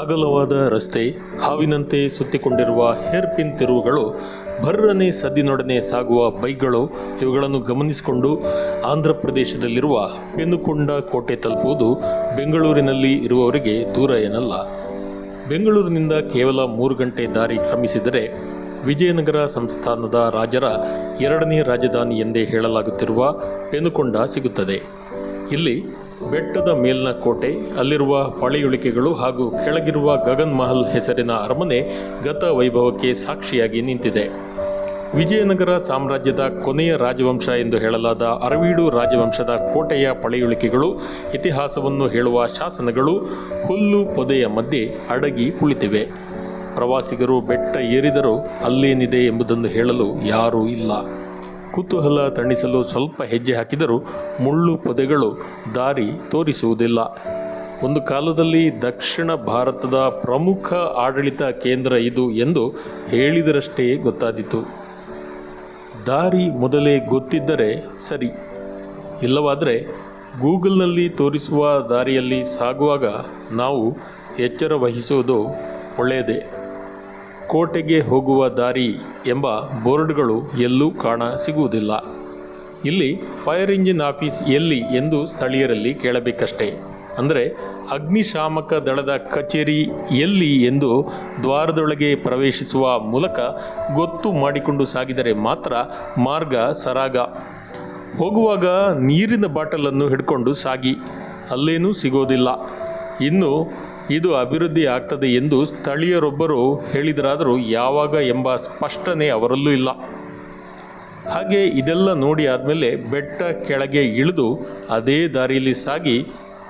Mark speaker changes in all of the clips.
Speaker 1: ಅಗಲವಾದ ರಸ್ತೆ, ಹಾವಿನಂತೆ ಸುತ್ತಿಕೊಂಡಿರುವ ಹೇರ್ಪಿನ್ ತಿರುವುಗಳು, ಭರ್ರನೆ ಸದ್ದಿನೊಡನೆ ಸಾಗುವ ಬೈಕ್ಗಳು ಇವುಗಳನ್ನು ಗಮನಿಸಿಕೊಂಡು ಆಂಧ್ರ ಪ್ರದೇಶದಲ್ಲಿರುವ ಪೆನುಕೊಂಡ ಕೋಟೆ ತಲುಪುವುದು ಬೆಂಗಳೂರಿನಲ್ಲಿ ಇರುವವರಿಗೆ ದೂರ ಏನಲ್ಲ. ಬೆಂಗಳೂರಿನಿಂದ ಕೇವಲ ಮೂರು ಗಂಟೆ ದಾರಿ ಕ್ರಮಿಸಿದರೆ ವಿಜಯನಗರ ಸಂಸ್ಥಾನದ ರಾಜರ ಎರಡನೇ ರಾಜಧಾನಿ ಎಂದೇ ಹೇಳಲಾಗುತ್ತಿರುವ ಪೆನುಕೊಂಡ ಸಿಗುತ್ತದೆ. ಇಲ್ಲಿ ಬೆಟ್ಟದ ಮೇಲಿನ ಕೋಟೆ, ಅಲ್ಲಿರುವ ಪಳೆಯುಳಿಕೆಗಳು ಹಾಗೂ ಕೆಳಗಿರುವ ಗಗನ್ ಮಹಲ್ ಹೆಸರಿನ ಅರಮನೆ ಗತ ವೈಭವಕ್ಕೆ ಸಾಕ್ಷಿಯಾಗಿ ನಿಂತಿದೆ. ವಿಜಯನಗರ ಸಾಮ್ರಾಜ್ಯದ ಕೊನೆಯ ರಾಜವಂಶ ಎಂದು ಹೇಳಲಾದ ಅರವೀಡು ರಾಜವಂಶದ ಕೋಟೆಯ ಪಳೆಯುಳಿಕೆಗಳು ಇತಿಹಾಸವನ್ನು ಹೇಳುವ ಶಾಸನಗಳು ಹುಲ್ಲು ಪೊದೆಯ ಮಧ್ಯೆ ಅಡಗಿ ಕುಳಿತಿವೆ. ಪ್ರವಾಸಿಗರು ಬೆಟ್ಟ ಏರಿದರೂ ಅಲ್ಲೇನಿದೆ ಎಂಬುದನ್ನು ಹೇಳಲು ಯಾರೂ ಇಲ್ಲ. ಕುತೂಹಲ ತಣಿಸಲು ಸ್ವಲ್ಪ ಹೆಜ್ಜೆ ಹಾಕಿದರೂ ಮುಳ್ಳು ಪೊದೆಗಳು ದಾರಿ ತೋರಿಸುವುದಿಲ್ಲ. ಒಂದು ಕಾಲದಲ್ಲಿ ದಕ್ಷಿಣ ಭಾರತದ ಪ್ರಮುಖ ಆಡಳಿತ ಕೇಂದ್ರ ಇದು ಎಂದು ಹೇಳಿದರಷ್ಟೇ ಗೊತ್ತಾದಿತು. ದಾರಿ ಮೊದಲೇ ಗೊತ್ತಿದ್ದರೆ ಸರಿ. ಇಲ್ಲವಾದರೆ ಗೂಗಲ್ನಲ್ಲಿ ತೋರಿಸುವ ದಾರಿಯಲ್ಲಿ ಸಾಗುವಾಗ ನಾವು ಎಚ್ಚರ ವಹಿಸುವುದು ಒಳ್ಳೆಯದೇ. ಕೋಟೆಗೆ ಹೋಗುವ ದಾರಿ ಎಂಬ ಬೋರ್ಡ್ಗಳು ಎಲ್ಲೂ ಕಾಣ ಸಿಗುವುದಿಲ್ಲ. ಇಲ್ಲಿ ಫೈರ್ ಇಂಜಿನ್ ಆಫೀಸ್ ಎಲ್ಲಿ ಎಂದು ಸ್ಥಳೀಯರಲ್ಲಿ ಕೇಳಬೇಕಷ್ಟೇ. ಅಂದರೆ ಅಗ್ನಿಶಾಮಕ ದಳದ ಕಚೇರಿ ಎಲ್ಲಿ ಎಂದು ದ್ವಾರದೊಳಗೆ ಪ್ರವೇಶಿಸುವ ಮೂಲಕ ಗೊತ್ತು ಮಾಡಿಕೊಂಡು ಸಾಗಿದರೆ ಮಾತ್ರ ಮಾರ್ಗ ಸರಾಗ. ಹೋಗುವಾಗ ನೀರಿನ ಬಾಟಲನ್ನು ಹಿಡ್ಕೊಂಡು ಸಾಗಿ. ಅಲ್ಲೇನೂ ಸಿಗೋದಿಲ್ಲ. ಇನ್ನು ಇದು ಅಭಿವೃದ್ಧಿ ಆಗ್ತದೆ ಎಂದು ಸ್ಥಳೀಯರೊಬ್ಬರು ಹೇಳಿದರಾದರೂ ಯಾವಾಗ ಎಂಬ ಸ್ಪಷ್ಟನೆ ಅವರಲ್ಲೂ ಇಲ್ಲ. ಹಾಗೆ ಇದೆಲ್ಲ ನೋಡಿ ಆದಮೇಲೆ ಬೆಟ್ಟ ಕೆಳಗೆ ಇಳಿದು ಅದೇ ದಾರಿಯಲ್ಲಿ ಸಾಗಿ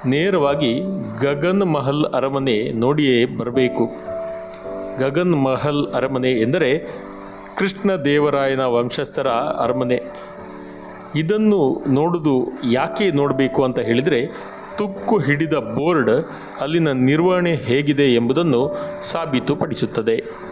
Speaker 1: ನೇರವಾಗಿ ಗಗನ್ ಮಹಲ್ ಅರಮನೆ ನೋಡಿಯೇ ಬರಬೇಕು. ಗಗನ್ ಮಹಲ್ ಅರಮನೆ ಎಂದರೆ ಕೃಷ್ಣ ದೇವರಾಯನ ವಂಶಸ್ಥರ ಅರಮನೆ. ಇದನ್ನು ನೋಡೋದು ಯಾಕೆ ನೋಡಬೇಕು ಅಂತ ಹೇಳಿದರೆ ತುಕ್ಕು ಹಿಡಿದ ಬೋರ್ಡ್ ಅಲ್ಲಿನ ನಿರ್ವಹಣೆ ಹೇಗಿದೆ ಎಂಬುದನ್ನು ಸಾಬೀತುಪಡಿಸುತ್ತದೆ.